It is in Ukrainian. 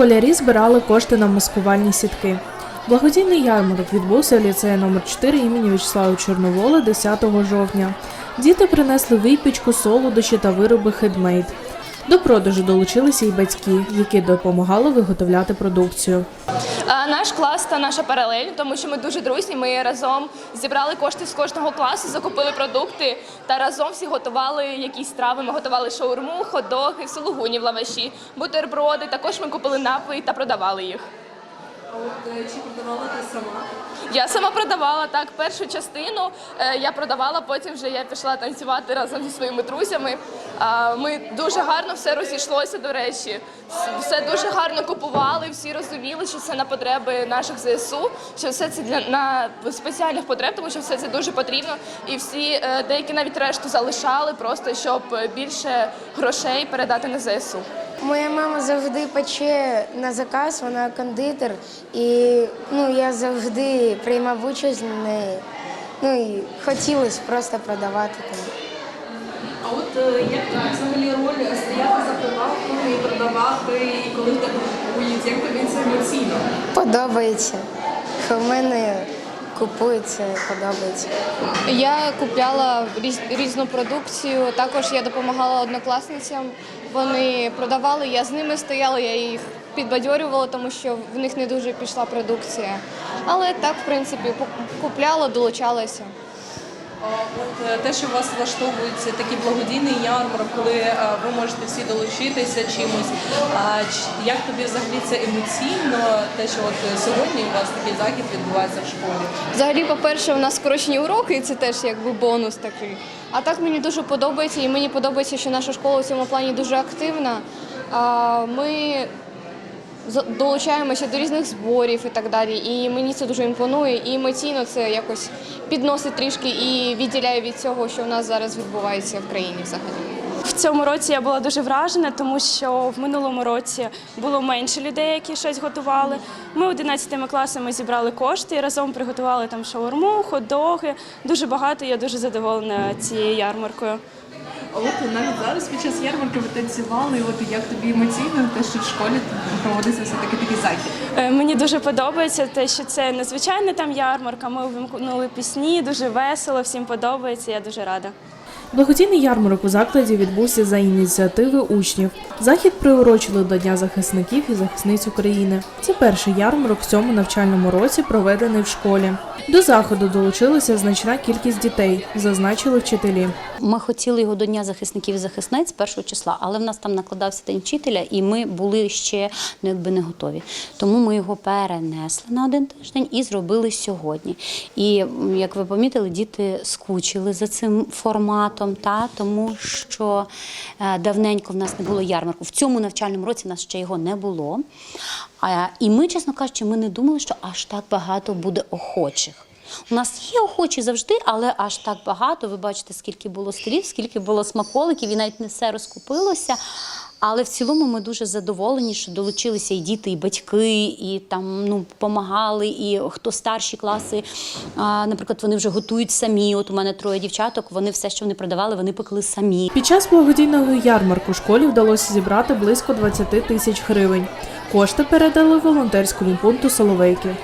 Школярі збирали кошти на маскувальні сітки. Благодійний ярмарок відбувся в ліцеї номер 4 імені В'ячеслава Чорновола 10 жовтня. Діти принесли випічку, солодощі та вироби хедмейд. До продажу долучилися й батьки, які допомагали виготовляти продукцію. Наш клас та наша паралель, тому що ми дуже друзі. Ми разом зібрали кошти з кожного класу, закупили продукти та разом всі готували якісь страви. Ми готували шаурму, хот-доги, сулугуні в лаваші, бутерброди. Також ми купили напої та продавали їх. А от е, чи продавала ти сама? Я сама продавала так першу частину. е, Я продавала, потім вже я пішла танцювати разом зі своїми друзями. Ми дуже гарно все розійшлося. До речі, все дуже гарно купували. Всі розуміли, що це на потреби наших ЗСУ, що все це для на спеціальних потреб, тому що все це дуже потрібно. І всі е, деякі навіть решту залишали, просто щоб більше грошей передати на ЗСУ. Моя мама завжди пече на заказ, вона кондитер, і ну, я завжди приймав участь в неї. Ну і хотілося просто продавати там. А от е, як взагалі роль стояти за прилавком і продавати, і коли в тебе купують, як тобі це емоційно? Подобається. В мене купується, подобається. Я купляла різ- різну продукцію. Також я допомагала однокласницям. Вони продавали, я з ними стояла, я їх підбадьорювала, тому що в них не дуже пішла продукція. Але так, в принципі, ку- купляла, долучалася. От е, те, що вас влаштовується такий благодійний ярмарок, коли е, ви можете всі долучитися чимось. А як тобі взагалі це емоційно? Те, що от е, сьогодні у вас такий захід відбувається в школі? Взагалі, по-перше, у нас скорочені уроки, і це теж якби бонус такий. А так мені дуже подобається, і мені подобається, що наша школа у цьому плані дуже активна. Ми долучаємося до різних зборів і так далі. І мені це дуже імпонує. І емоційно це якось підносить трішки і відділяє від цього, що в нас зараз відбувається в країні взагалі. В цьому році я була дуже вражена, тому що в минулому році було менше людей, які щось готували. Ми 11 класами зібрали кошти і разом приготували там шаурму, хот-доги. Дуже багато. Я дуже задоволена цією ярмаркою. А от навіть зараз під час ярмарки ви танцювали, і от як тобі емоційно те, що в школі проводиться все таки такий захід? Е, Мені дуже подобається те, що це незвичайна там ярмарка. Ми вимкнули пісні, дуже весело, всім подобається. Я дуже рада. Благодійний ярмарок у закладі відбувся за ініціативи учнів. Захід приурочили до Дня захисників і захисниць України. Це перший ярмарок в цьому навчальному році, проведений в школі. До заходу долучилася значна кількість дітей, зазначили вчителі. Ми хотіли його до Дня захисників і захисниць першого числа, але в нас там накладався день вчителя, і ми були ще ну, якби не готові. Тому ми його перенесли на один тиждень і зробили сьогодні. І як ви помітили, діти скучили за цим форматом, та тому що е, давненько в нас не було ярмарку. В цьому навчальному році в нас ще його не було. І ми, чесно кажучи, ми не думали, що аж так багато буде охочих. У нас є охочі завжди, але аж так багато. Ви бачите, скільки було столів, скільки було смаколиків, і навіть не все розкупилося. Але в цілому ми дуже задоволені, що долучилися і діти, і батьки, і там ну допомагали, і хто старші класи, а, наприклад, вони вже готують самі. От у мене троє дівчаток, вони все, що вони продавали, вони пекли самі. Під час благодійного ярмарку школі вдалося зібрати близько 20 тисяч гривень. Кошти передали волонтерському пункту Соловейки.